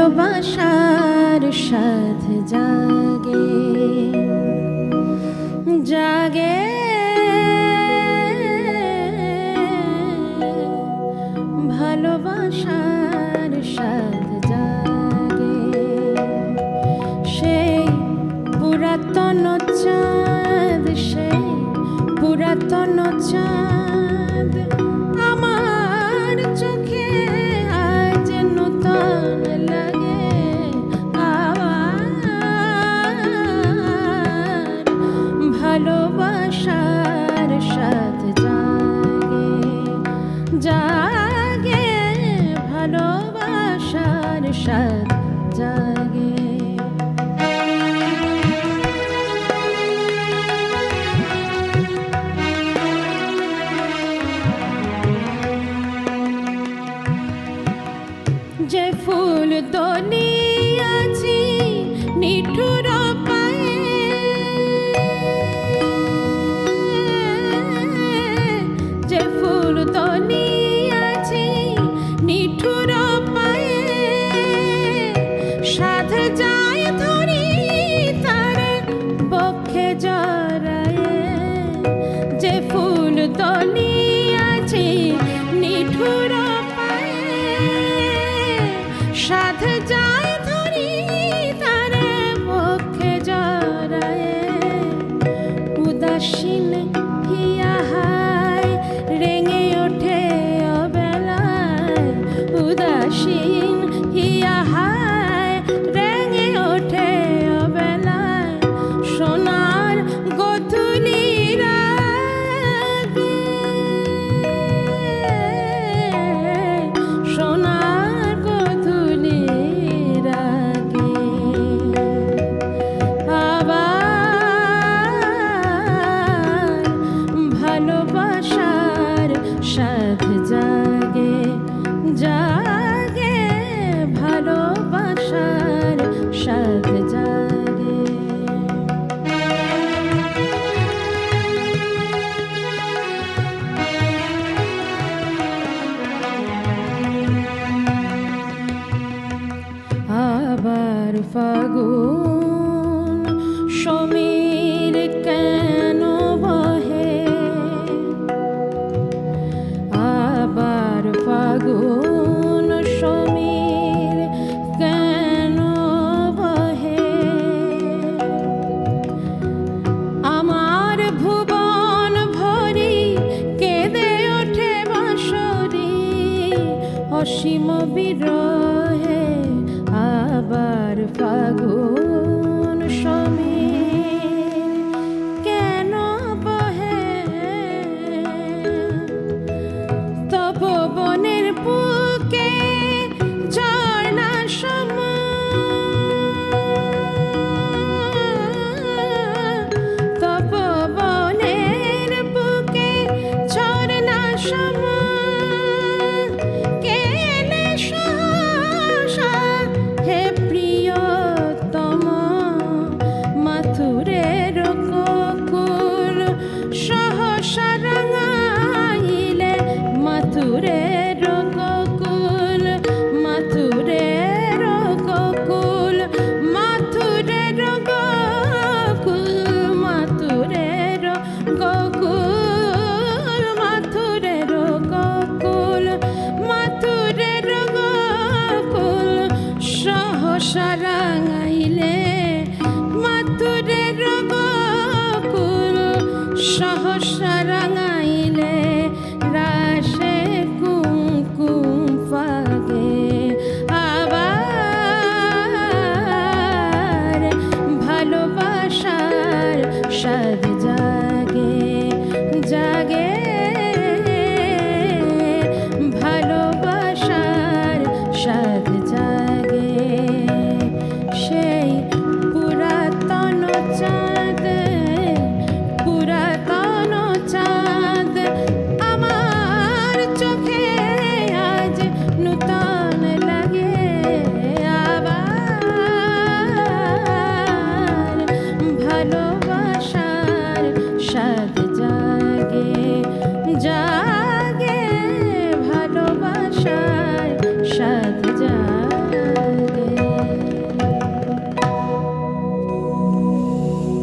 ভালোবাসার সাথ জাগে জাগে। ভালোবাসার সাথ জাগে। সেই পুরাতন চাঁদ সে জাগে ভালোবাসার সাদ জাগে। যে ফুল তো নিয়াছি মিঠুর পায়ে যে ফুল তো নিয়ে রাগ জাগে জাগে ভালোবাসার সাগ জাগে। আবার ফাগুন অসীম বিরহে আবার ফাগুন সমী সারাঙাইলে মাতুরে রগকুল